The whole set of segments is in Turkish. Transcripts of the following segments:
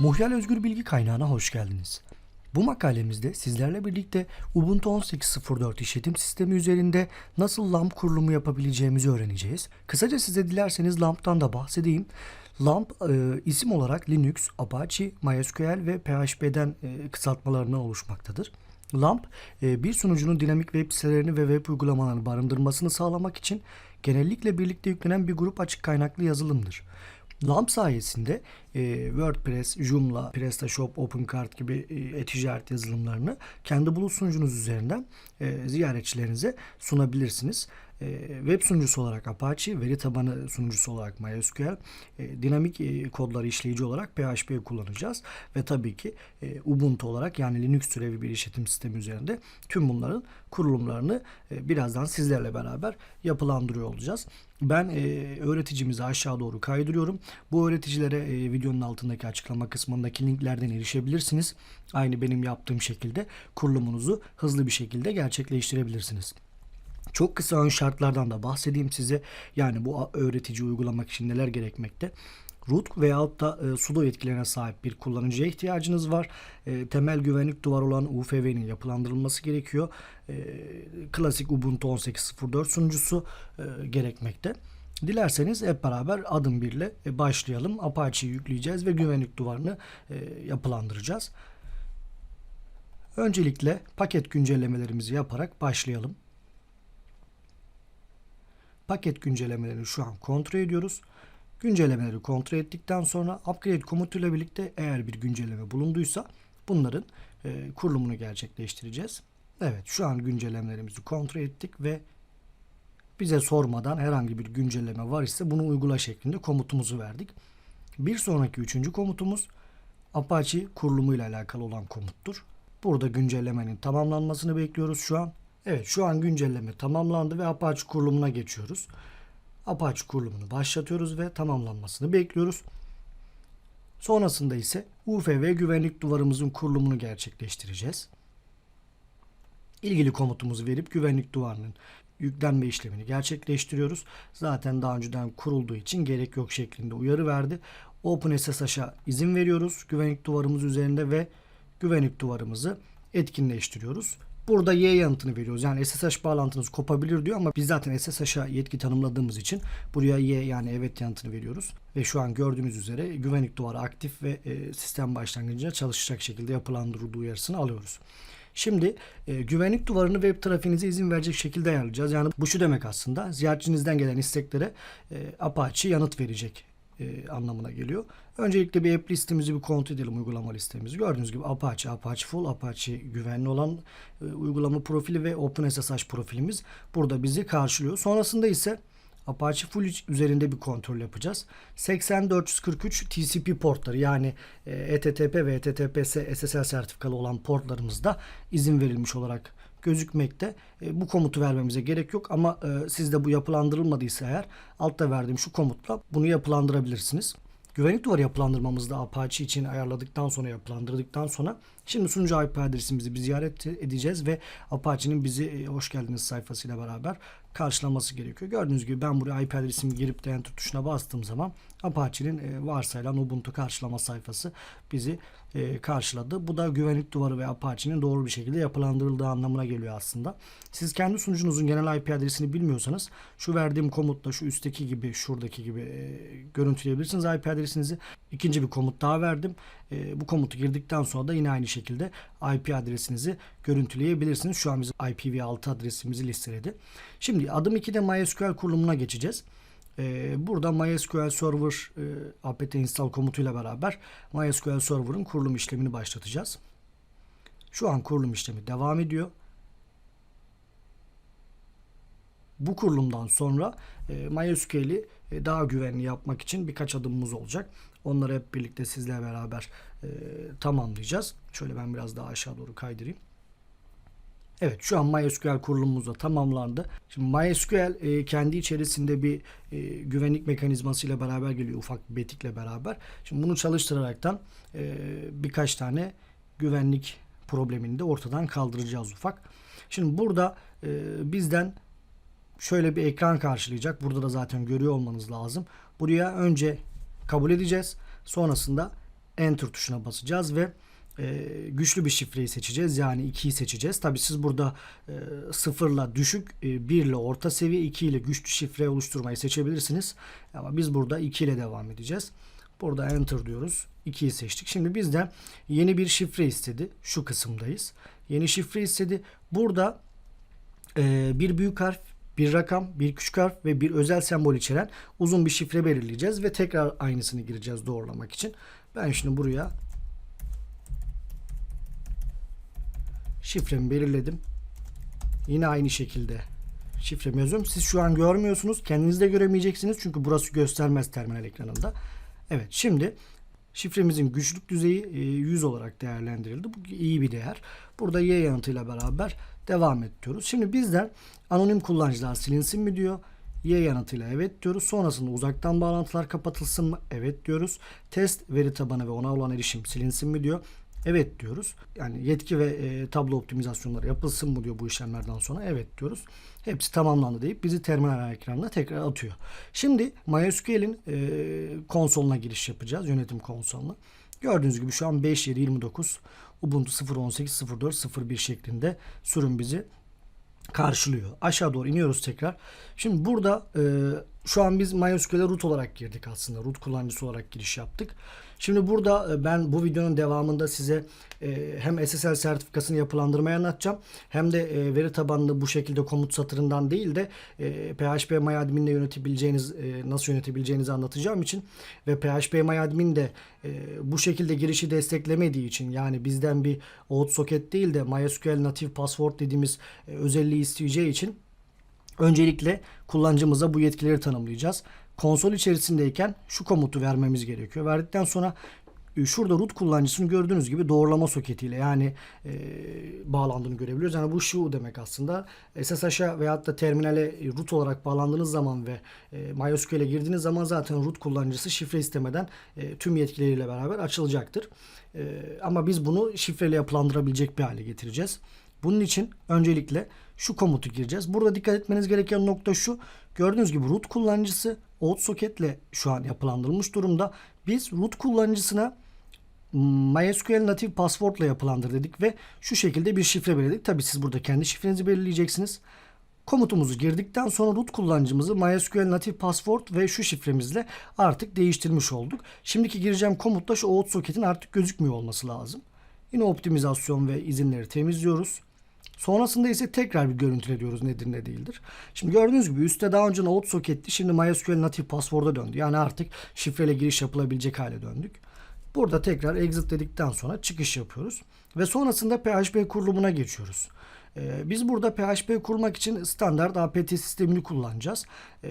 Muhyal Özgür Bilgi Kaynağı'na hoş geldiniz. Bu makalemizde sizlerle birlikte Ubuntu 18.04 işletim sistemi üzerinde nasıl LAMP kurulumu yapabileceğimizi öğreneceğiz. Kısaca size dilerseniz LAMP'tan da bahsedeyim. LAMP e, isim olarak Linux, Apache, MySQL ve PHP'den e, kısaltmalarından oluşmaktadır. LAMP e, bir sunucunun dinamik web sitelerini ve web uygulamalarını barındırmasını sağlamak için genellikle birlikte yüklenen bir grup açık kaynaklı yazılımdır. LAMP sayesinde e, WordPress, Joomla, PrestaShop, OpenCart gibi e-ticaret yazılımlarını kendi bulut sunucunuz üzerinden e, ziyaretçilerinize sunabilirsiniz. E, web sunucusu olarak Apache, veri tabanı sunucusu olarak MySQL, e, dinamik e, kodları işleyici olarak PHP kullanacağız ve tabii ki e, Ubuntu olarak yani Linux türevi bir işletim sistemi üzerinde tüm bunların kurulumlarını birazdan sizlerle beraber yapılandırıyor olacağız. Ben e, öğreticimizi aşağı doğru kaydırıyorum. Bu öğreticilere e, videonun altındaki açıklama kısmındaki linklerden erişebilirsiniz. Aynı benim yaptığım şekilde kurulumunuzu hızlı bir şekilde gerçekleştirebilirsiniz. Çok kısa ön şartlardan da bahsedeyim size. Yani bu öğretici uygulamak için neler gerekmekte? root veyahut da e, sudo yetkilerine sahip bir kullanıcıya ihtiyacınız var. E, temel güvenlik duvar olan UFV'nin yapılandırılması gerekiyor. E, klasik Ubuntu 18.04 sunucusu e, gerekmekte. Dilerseniz hep beraber adım birle e, başlayalım. Apache'yi yükleyeceğiz ve güvenlik duvarını e, yapılandıracağız. Öncelikle paket güncellemelerimizi yaparak başlayalım. Paket güncellemelerini şu an kontrol ediyoruz. Güncellemeleri kontrol ettikten sonra upgrade komutuyla birlikte eğer bir güncelleme bulunduysa bunların e, kurulumunu gerçekleştireceğiz. Evet şu an güncellemelerimizi kontrol ettik ve bize sormadan herhangi bir güncelleme var ise bunu uygula şeklinde komutumuzu verdik. Bir sonraki üçüncü komutumuz Apache kurulumuyla alakalı olan komuttur. Burada güncellemenin tamamlanmasını bekliyoruz şu an. Evet şu an güncelleme tamamlandı ve Apache kurulumuna geçiyoruz. Apache kurulumunu başlatıyoruz ve tamamlanmasını bekliyoruz. Sonrasında ise UFV güvenlik duvarımızın kurulumunu gerçekleştireceğiz. İlgili komutumuzu verip güvenlik duvarının yüklenme işlemini gerçekleştiriyoruz. Zaten daha önceden kurulduğu için gerek yok şeklinde uyarı verdi. OpenSSH'a izin veriyoruz güvenlik duvarımız üzerinde ve güvenlik duvarımızı etkinleştiriyoruz. Burada Y yanıtını veriyoruz. Yani SSH bağlantınız kopabilir diyor ama biz zaten SSH'a yetki tanımladığımız için buraya Y yani evet yanıtını veriyoruz. Ve şu an gördüğünüz üzere güvenlik duvarı aktif ve e, sistem başlangıcında çalışacak şekilde yapılandırıldığı uyarısını alıyoruz. Şimdi e, güvenlik duvarını web trafiğinize izin verecek şekilde ayarlayacağız. Yani bu şu demek aslında ziyaretçinizden gelen isteklere e, Apache yanıt verecek e, anlamına geliyor. Öncelikle bir app listemizi bir kontrol edelim uygulama listemizi. Gördüğünüz gibi Apache, Apache Full, Apache güvenli olan e, uygulama profili ve OpenSSH profilimiz burada bizi karşılıyor. Sonrasında ise Apache Full üzerinde bir kontrol yapacağız. 80443 TCP portları yani ETTP ve E ETTPS SSL sertifikalı olan portlarımızda izin verilmiş olarak gözükmekte. E, bu komutu vermemize gerek yok ama e, sizde bu yapılandırılmadıysa eğer altta verdiğim şu komutla bunu yapılandırabilirsiniz. Güvenlik duvarı yapılandırmamızda Apache için ayarladıktan sonra yapılandırdıktan sonra şimdi sunucu IP adresimizi bir ziyaret edeceğiz ve Apache'nin bizi e, hoş geldiniz sayfasıyla beraber karşılaması gerekiyor. Gördüğünüz gibi ben buraya IP adresimi girip de enter tuşuna bastığım zaman Apache'nin e, varsayılan Ubuntu karşılama sayfası bizi e, karşıladı. Bu da güvenlik duvarı ve Apache'nin doğru bir şekilde yapılandırıldığı anlamına geliyor aslında. Siz kendi sunucunuzun genel IP adresini bilmiyorsanız şu verdiğim komutla şu üstteki gibi şuradaki gibi görüntüleyebilirsiniz IP adresinizi. İkinci bir komut daha verdim. E, bu komutu girdikten sonra da yine aynı şekilde IP adresinizi görüntüleyebilirsiniz. Şu an biz IPv6 adresimizi listeledi. Şimdi adım 2'de MySQL kurulumuna geçeceğiz. Ee, burada MySQL Server e, apt install komutuyla beraber MySQL Server'ın kurulum işlemini başlatacağız. Şu an kurulum işlemi devam ediyor. Bu kurulumdan sonra e, MySQL'i e, daha güvenli yapmak için birkaç adımımız olacak. Onları hep birlikte sizle beraber e, tamamlayacağız. Şöyle ben biraz daha aşağı doğru kaydırayım. Evet şu an MySQL kurulumumuz da tamamlandı. Şimdi MySQL e, kendi içerisinde bir e, güvenlik mekanizması ile beraber geliyor ufak bir betikle beraber. Şimdi bunu çalıştıraraktan e, birkaç tane güvenlik problemini de ortadan kaldıracağız ufak. Şimdi burada e, bizden şöyle bir ekran karşılayacak. Burada da zaten görüyor olmanız lazım. Buraya önce kabul edeceğiz. Sonrasında Enter tuşuna basacağız ve e, güçlü bir şifreyi seçeceğiz. Yani 2'yi seçeceğiz. Tabi siz burada e, sıfırla düşük, e, 1 ile orta seviye, 2 ile güçlü şifre oluşturmayı seçebilirsiniz. Ama biz burada 2 ile devam edeceğiz. Burada enter diyoruz. 2'yi seçtik. Şimdi bizden yeni bir şifre istedi. Şu kısımdayız. Yeni şifre istedi. Burada e, bir büyük harf, bir rakam, bir küçük harf ve bir özel sembol içeren uzun bir şifre belirleyeceğiz ve tekrar aynısını gireceğiz doğrulamak için. Ben şimdi buraya şifremi belirledim. Yine aynı şekilde şifremi yazıyorum. Siz şu an görmüyorsunuz. Kendiniz de göremeyeceksiniz. Çünkü burası göstermez terminal ekranında. Evet şimdi şifremizin güçlük düzeyi e, 100 olarak değerlendirildi. Bu iyi bir değer. Burada Y yanıtıyla beraber devam et diyoruz. Şimdi bizden anonim kullanıcılar silinsin mi diyor. Y yanıtıyla evet diyoruz. Sonrasında uzaktan bağlantılar kapatılsın mı? Evet diyoruz. Test veri tabanı ve ona olan erişim silinsin mi diyor. Evet diyoruz. Yani yetki ve e, tablo optimizasyonları yapılsın mı diyor bu işlemlerden sonra. Evet diyoruz. Hepsi tamamlandı deyip bizi terminal ekranına tekrar atıyor. Şimdi MySQL'in e, konsoluna giriş yapacağız. Yönetim konsoluna. Gördüğünüz gibi şu an 5.7.29 Ubuntu 0.18 0.4 01 şeklinde sürüm bizi karşılıyor. Aşağı doğru iniyoruz tekrar. Şimdi burada e, şu an biz MySQL'e root olarak girdik aslında. Root kullanıcısı olarak giriş yaptık. Şimdi burada e, ben bu videonun devamında size e, hem SSL sertifikasını yapılandırmayı anlatacağım. Hem de e, veri tabanlı bu şekilde komut satırından değil de PHP MyAdmin'le yönetebileceğiniz e, nasıl yönetebileceğinizi anlatacağım için ve PHP MyAdmin de bu şekilde girişi desteklemediği için yani bizden bir OAuth değil de MySQL Native Password dediğimiz özelliği isteyeceği için Öncelikle kullanıcımıza bu yetkileri tanımlayacağız. Konsol içerisindeyken şu komutu vermemiz gerekiyor. Verdikten sonra e, şurada root kullanıcısını gördüğünüz gibi doğrulama soketiyle yani e, bağlandığını görebiliyoruz. Yani bu şu demek aslında SSH'a veyahut da terminale root olarak bağlandığınız zaman ve e, MySQL'e girdiğiniz zaman zaten root kullanıcısı şifre istemeden e, tüm yetkileriyle beraber açılacaktır. E, ama biz bunu şifreyle yapılandırabilecek bir hale getireceğiz. Bunun için öncelikle şu komutu gireceğiz. Burada dikkat etmeniz gereken nokta şu. Gördüğünüz gibi root kullanıcısı out soketle şu an yapılandırılmış durumda. Biz root kullanıcısına MySQL native password ile yapılandır dedik ve şu şekilde bir şifre belirledik. Tabi siz burada kendi şifrenizi belirleyeceksiniz. Komutumuzu girdikten sonra root kullanıcımızı MySQL native password ve şu şifremizle artık değiştirmiş olduk. Şimdiki gireceğim komutla şu out soketin artık gözükmüyor olması lazım. Yine optimizasyon ve izinleri temizliyoruz. Sonrasında ise tekrar bir görüntüle ediyoruz nedir ne değildir. Şimdi gördüğünüz gibi üstte daha önce out soketli şimdi MySQL native password'a döndü. Yani artık şifreyle giriş yapılabilecek hale döndük. Burada tekrar exit dedikten sonra çıkış yapıyoruz. Ve sonrasında PHP kurulumuna geçiyoruz. Ee, biz burada PHP kurmak için standart APT sistemini kullanacağız. Ee,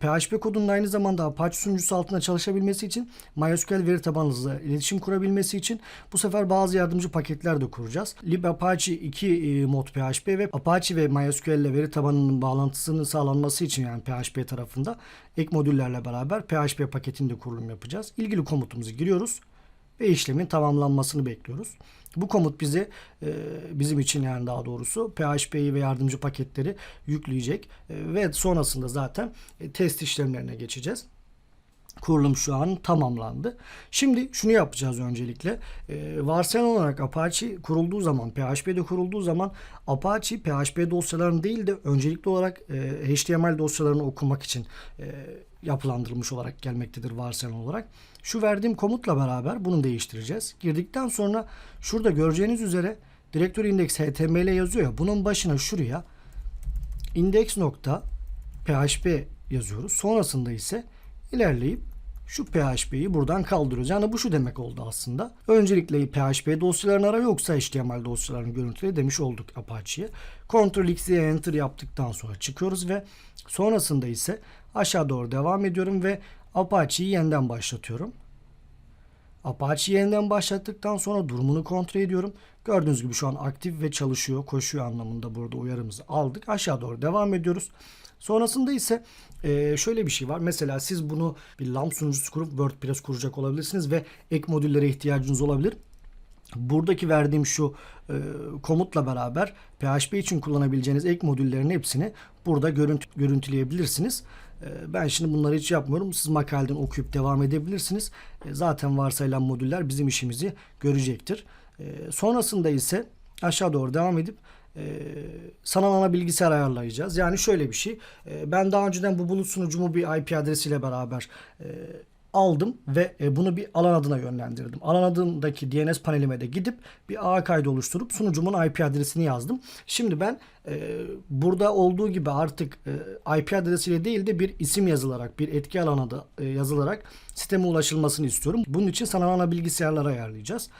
PHP kodunun aynı zamanda Apache sunucusu altında çalışabilmesi için MySQL veri tabanınızla iletişim kurabilmesi için bu sefer bazı yardımcı paketler de kuracağız. libapache 2 e, mod PHP ve Apache ve MySQL ile veri tabanının bağlantısının sağlanması için yani PHP tarafında ek modüllerle beraber PHP paketinde kurulum yapacağız. İlgili komutumuzu giriyoruz ve işlemin tamamlanmasını bekliyoruz. Bu komut bize e, bizim için yani daha doğrusu PHP'yi ve yardımcı paketleri yükleyecek e, ve sonrasında zaten e, test işlemlerine geçeceğiz. Kurulum şu an tamamlandı. Şimdi şunu yapacağız öncelikle. Varsayılan olarak Apache kurulduğu zaman, PHP'de kurulduğu zaman Apache PHP dosyalarını değil de öncelikli olarak e, HTML dosyalarını okumak için e, yapılandırılmış olarak gelmektedir varsayılan olarak. Şu verdiğim komutla beraber bunu değiştireceğiz. Girdikten sonra şurada göreceğiniz üzere direktör index html yazıyor ya bunun başına şuraya index.php yazıyoruz. Sonrasında ise ilerleyip şu PHP'yi buradan kaldırıyoruz. Yani bu şu demek oldu aslında. Öncelikle PHP dosyalarını ara yoksa HTML dosyalarını görüntüle demiş olduk Apache'ye. Ctrl X'ye Enter yaptıktan sonra çıkıyoruz ve sonrasında ise aşağı doğru devam ediyorum ve Apache'yi yeniden başlatıyorum. Apache'yi yeniden başlattıktan sonra durumunu kontrol ediyorum. Gördüğünüz gibi şu an aktif ve çalışıyor, koşuyor anlamında burada uyarımızı aldık. Aşağı doğru devam ediyoruz. Sonrasında ise e, şöyle bir şey var. Mesela siz bunu bir LAMP sunucusu kurup WordPress kuracak olabilirsiniz ve ek modüllere ihtiyacınız olabilir. Buradaki verdiğim şu e, komutla beraber PHP için kullanabileceğiniz ek modüllerin hepsini burada görüntü, görüntüleyebilirsiniz. E, ben şimdi bunları hiç yapmıyorum. Siz makaleden okuyup devam edebilirsiniz. E, zaten varsayılan modüller bizim işimizi görecektir. E, sonrasında ise aşağı doğru devam edip e, sanal ana bilgisayar ayarlayacağız. Yani şöyle bir şey. E, ben daha önceden bu bulut sunucumu bir IP adresiyle beraber e, aldım ve e, bunu bir alan adına yönlendirdim. Alan adındaki DNS panelime de gidip bir ağ kaydı oluşturup sunucumun IP adresini yazdım. Şimdi ben e, burada olduğu gibi artık e, IP adresiyle değil de bir isim yazılarak, bir etki alanı adı e, yazılarak sisteme ulaşılmasını istiyorum. Bunun için sanal ana bilgisayarları ayarlayacağız.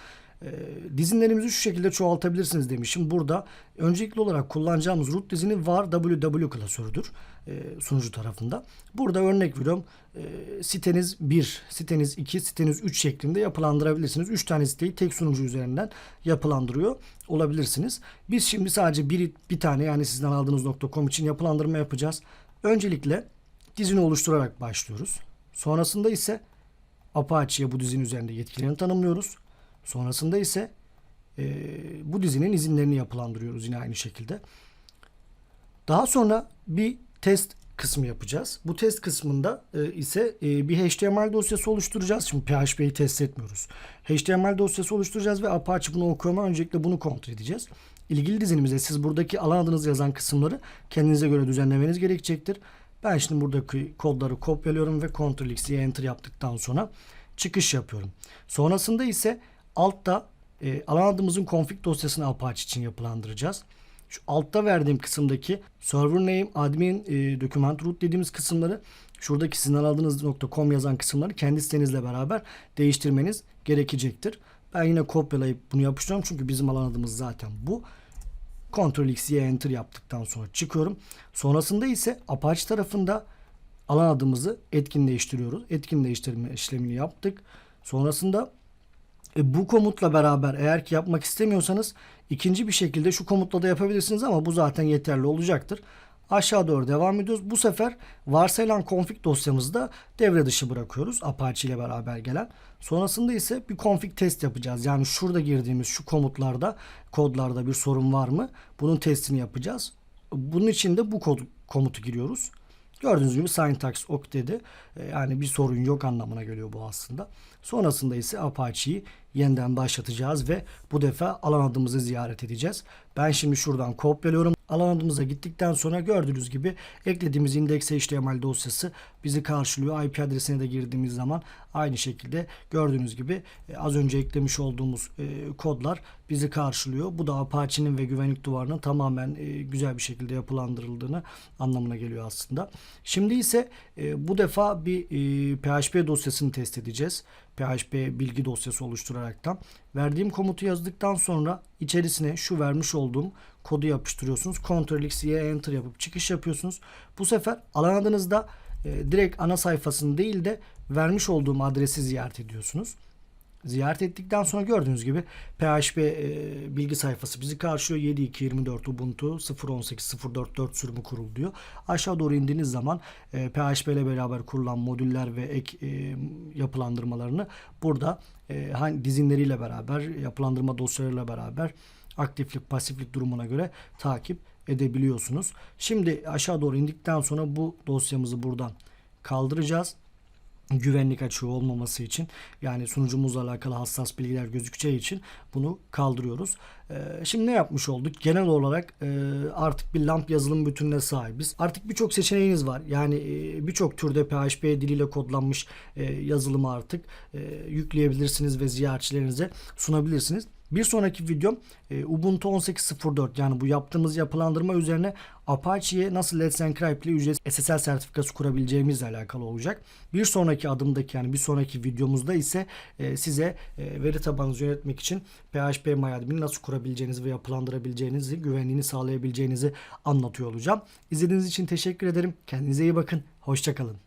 E, dizinlerimizi şu şekilde çoğaltabilirsiniz demişim. Burada öncelikli olarak kullanacağımız root dizini var www klasörüdür e, sunucu tarafında. Burada örnek veriyorum e, siteniz 1, siteniz 2, siteniz 3 şeklinde yapılandırabilirsiniz. 3 tane siteyi tek sunucu üzerinden yapılandırıyor olabilirsiniz. Biz şimdi sadece bir, bir tane yani sizden aldığınız .com için yapılandırma yapacağız. Öncelikle dizini oluşturarak başlıyoruz. Sonrasında ise Apache'ye bu dizinin üzerinde yetkilerini tanımlıyoruz. Sonrasında ise e, bu dizinin izinlerini yapılandırıyoruz yine aynı şekilde. Daha sonra bir test kısmı yapacağız. Bu test kısmında e, ise e, bir HTML dosyası oluşturacağız. Şimdi PHP'yi test etmiyoruz. HTML dosyası oluşturacağız ve Apache bunu okuyor öncelikle bunu kontrol edeceğiz. İlgili dizinimize siz buradaki alan adınızı yazan kısımları kendinize göre düzenlemeniz gerekecektir. Ben şimdi buradaki kodları kopyalıyorum ve Ctrl X'ye Enter yaptıktan sonra çıkış yapıyorum. Sonrasında ise altta e, alan adımızın config dosyasını Apache için yapılandıracağız. Şu altta verdiğim kısımdaki server name, admin, e, document root dediğimiz kısımları şuradaki sizin aradığınız yazan kısımları kendi sitenizle beraber değiştirmeniz gerekecektir. Ben yine kopyalayıp bunu yapıştırıyorum çünkü bizim alan adımız zaten bu. Ctrl X'ye Enter yaptıktan sonra çıkıyorum. Sonrasında ise Apache tarafında alan adımızı etkinleştiriyoruz. Etkinleştirme işlemini yaptık. Sonrasında e, bu komutla beraber eğer ki yapmak istemiyorsanız ikinci bir şekilde şu komutla da yapabilirsiniz ama bu zaten yeterli olacaktır. Aşağı doğru devam ediyoruz. Bu sefer varsayılan config dosyamızı da devre dışı bırakıyoruz Apache ile beraber gelen. Sonrasında ise bir config test yapacağız. Yani şurada girdiğimiz şu komutlarda, kodlarda bir sorun var mı? Bunun testini yapacağız. Bunun için de bu kod, komutu giriyoruz. Gördüğünüz gibi syntax ok dedi. E, yani bir sorun yok anlamına geliyor bu aslında. Sonrasında ise Apache'yi yeniden başlatacağız ve bu defa alan adımızı ziyaret edeceğiz. Ben şimdi şuradan kopyalıyorum. Alan adımıza gittikten sonra gördüğünüz gibi eklediğimiz index.html dosyası bizi karşılıyor. IP adresine de girdiğimiz zaman aynı şekilde gördüğünüz gibi e, az önce eklemiş olduğumuz e, kodlar bizi karşılıyor. Bu da Apache'nin ve güvenlik duvarının tamamen e, güzel bir şekilde yapılandırıldığını anlamına geliyor aslında. Şimdi ise bu defa bir PHP dosyasını test edeceğiz. PHP bilgi dosyası oluşturaraktan. Verdiğim komutu yazdıktan sonra içerisine şu vermiş olduğum kodu yapıştırıyorsunuz. Ctrl X'ye Enter yapıp çıkış yapıyorsunuz. Bu sefer alan adınızda e, direkt ana sayfasını değil de vermiş olduğum adresi ziyaret ediyorsunuz. Ziyaret ettikten sonra gördüğünüz gibi PHP e, bilgi sayfası bizi karşılıyor. 7.2.24 Ubuntu 0.18.0.4.4 sürümü kurul diyor. Aşağı doğru indiğiniz zaman e, PHP ile beraber kurulan modüller ve ek e, yapılandırmalarını burada e, dizinleriyle beraber yapılandırma dosyalarıyla beraber aktiflik pasiflik durumuna göre takip edebiliyorsunuz. Şimdi aşağı doğru indikten sonra bu dosyamızı buradan kaldıracağız güvenlik açığı olmaması için yani sunucumuzla alakalı hassas bilgiler gözükeceği için bunu kaldırıyoruz. Ee, şimdi ne yapmış olduk? Genel olarak e, artık bir LAMP yazılım bütününe sahibiz. Artık birçok seçeneğiniz var. Yani e, birçok türde PHP diliyle kodlanmış e, yazılımı artık e, yükleyebilirsiniz ve ziyaretçilerinize sunabilirsiniz. Bir sonraki videom e, Ubuntu 18.04 yani bu yaptığımız yapılandırma üzerine Apache'ye nasıl Let's Encrypt ile ücretsiz SSL sertifikası kurabileceğimizle alakalı olacak. Bir sonraki adımdaki yani bir sonraki videomuzda ise e, size e, veri tabanınızı yönetmek için PHP MyAdmin'i nasıl kurabileceğinizi ve yapılandırabileceğinizi, güvenliğini sağlayabileceğinizi anlatıyor olacağım. İzlediğiniz için teşekkür ederim. Kendinize iyi bakın. Hoşçakalın.